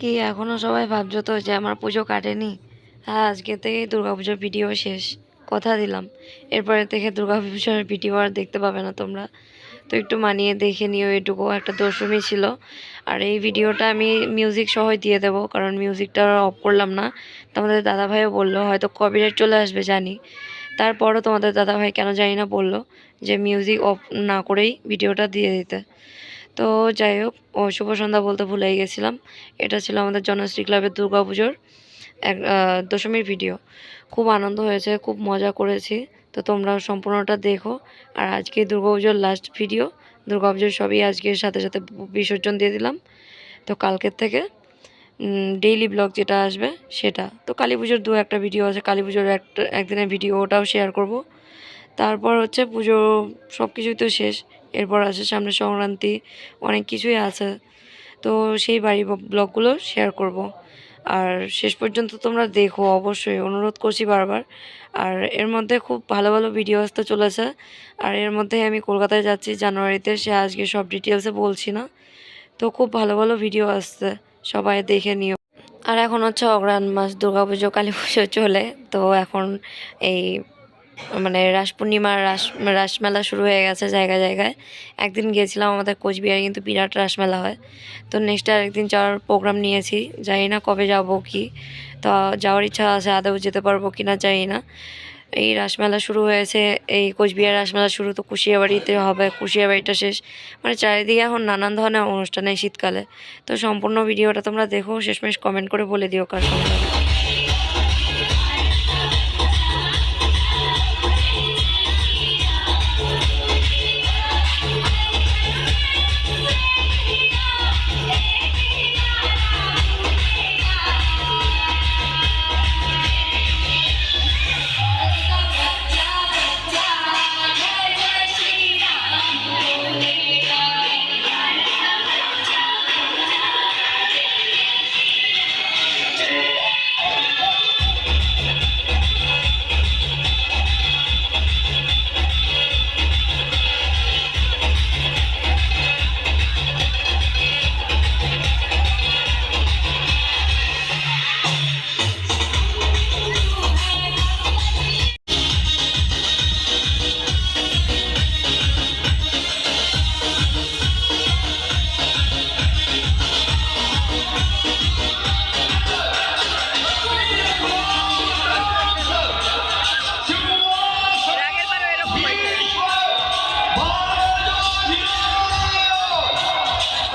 কি এখনও সবাই ভাবছ তো যে আমার পুজো কাটেনি? হ্যাঁ আজকে থেকেই দুর্গাপুজোর ভিডিও শেষ। কথা দিলাম। এরপরে থেকে দুর্গাপুজোর ভিডিও আর দেখতে পাবে না তোমরা। তো একটু মানিয়ে দেখে নিও, এটুকু একটা দশমী ছিল। আর এই ভিডিওটা আমি মিউজিক সহই দিয়ে দেবো, কারণ মিউজিকটা অফ করলাম না। তোমাদের দাদাভাইও বলল, হয়তো কপিরাইট চলে আসবে, জানি। তারপরও তোমাদের দাদাভাই কেন জানি না বলল যে মিউজিক অফ না করেই ভিডিওটা দিয়ে দিতে। তো যাই হোক, ও শুভ সন্ধ্যা বলতে ভুলেই গেছিলাম। এটা ছিল আমাদের জনশ্রী ক্লাবের দুর্গা পুজোর এক দশমীর ভিডিও। খুব আনন্দ হয়েছে, খুব মজা করেছি। তো তোমরা সম্পূর্ণটা দেখো। আর আজকে দুর্গা পুজোর লাস্ট ভিডিও দুর্গা পুজোর সবই আজকের সাথে সাথে বিসর্জন দিয়ে দিলাম। তো কালকের থেকে ডেইলি ব্লগ যেটা আসবে সেটা। তো কালী পুজোর দু একটা ভিডিও আছে কালী পুজোর একটা, একদিনের ভিডিও ওটাও শেয়ার করব। তারপর হচ্ছে পুজো সব কিছুই তো শেষ। এরপর আছে সামনে সংক্রান্তি, অনেক কিছুই আছে। তো সেই বাড়ি ব্লগগুলো শেয়ার করব। আর শেষ পর্যন্ত তোমরা দেখো, অবশ্যই অনুরোধ করছি বারবার। আর এর মধ্যে খুব ভালো ভালো ভিডিও আসতে চলেছে। আর এর মধ্যে আমি কলকাতায় যাচ্ছি জানুয়ারিতে, সে আজকে সব ডিটেলসে বলছি না। তো খুব ভালো ভালো ভিডিও আসছে, সবাই দেখে নিও। আর এখন হচ্ছে অগ্রাণ মাস, দুর্গাপুজো, কালী পুজো চলে। তো এখন এই মানে রাস পূর্ণিমার রাস রাসমেলা শুরু হয়ে গেছে জায়গায় জায়গায়। একদিন গিয়েছিলাম আমাদের কোচবিহারে, কিন্তু বিরাট রাসমেলা হয়। তো নেক্সট আর একদিন যাওয়ার প্রোগ্রাম নিয়েছি। জানি না কবে যাব কি। তো যাওয়ার ইচ্ছা আছে, আদৌ যেতে পারব কি না জানি না। এই রাসমেলা শুরু হয়েছে, এই কোচবিহার রাসমেলা শুরু তো কুশিয়াবাড়িতে হবে। কুশিয়াবাড়িটা শেষ। মানে চারিদিকে এখন নানান ধরনের অনুষ্ঠান এই শীতকালে। তো সম্পূর্ণ ভিডিওটা তোমরা দেখো, শেষমেশ কমেন্ট করে বলে দিও কার সঙ্গে।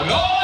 সবাই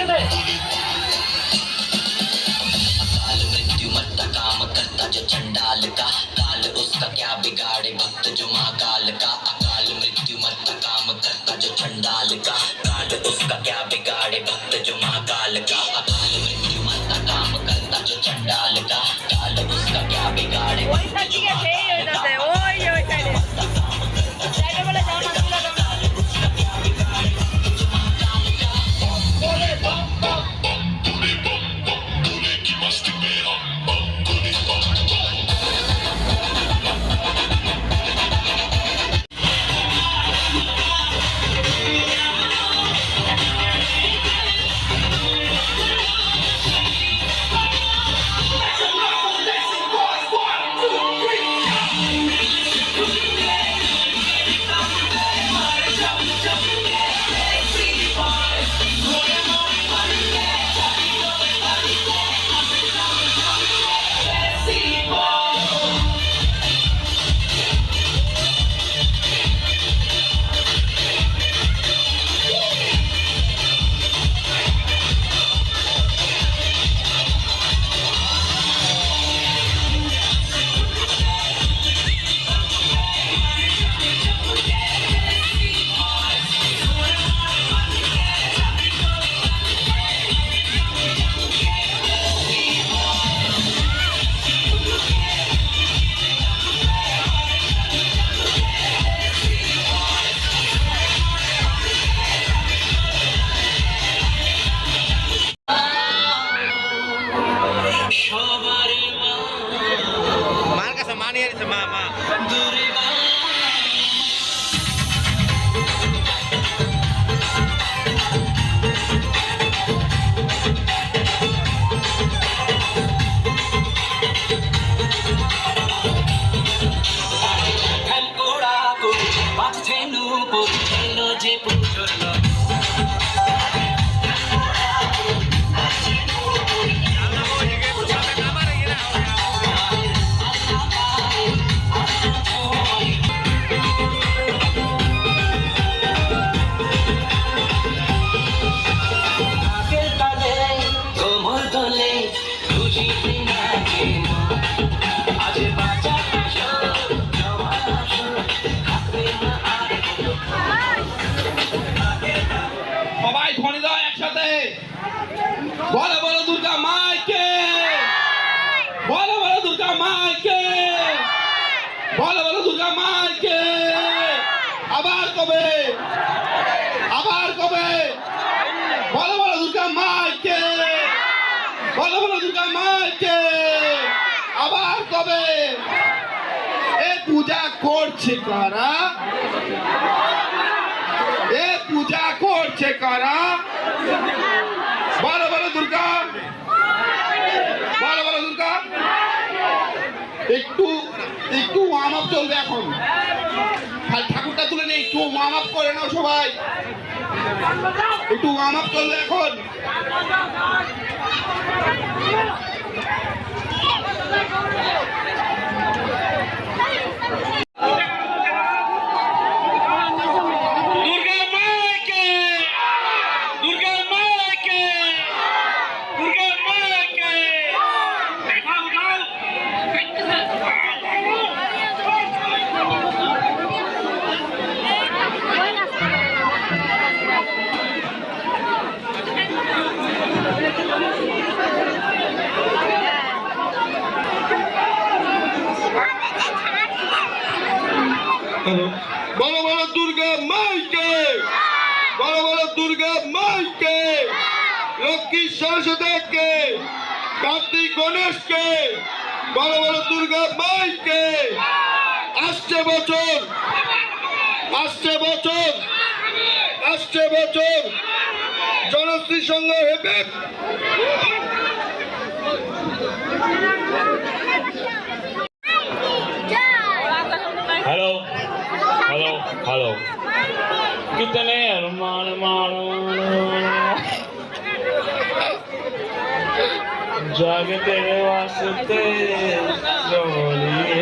एक्सीलेंट मृत्यु मत काम करता जो का काल उसका क्या बिगाड़े भक्त जो महाकाल का। अकाल मृत्यु मत काम करता जो चंडाल का। काल उसका क्या बिगाड़े भक्त जो महाकाल का। সবাই ধ্বনি দাও একসাথে। বলো বলো, দুর্গা মাইকে। বলো বলো, দুর্গা মাইকে। বলো বলো, দুর্গা মাইকে। আবার কবে? কবে এ পূজা করছে কারা? এ পূজা করছে কারা? বলো বলো দুর্গা। বলো বলো দুর্গা। একটু একটু ওয়ার্ম আপ চলবে এখন। ঠাকুরটা তুলে নেই একটু ওয়ার্ম আপ করে নাও সবাই। একটু ওয়ার্ম আপ চলবে এখন। বলো বলো দুর্গা মাইকে বলো বলো দুর্গা মাইকে, লক্ষ্মী সরস্বতীকে, কার্তিক গণেশকে বলো বলো দুর্গা মাইকে। আসছে বছর আসছে বছর আসছে বছর। জনশ্রী সংঘ হেবে இத்தனை அனுமானமான ஜாகத்தை வாசத்தை ஜோலி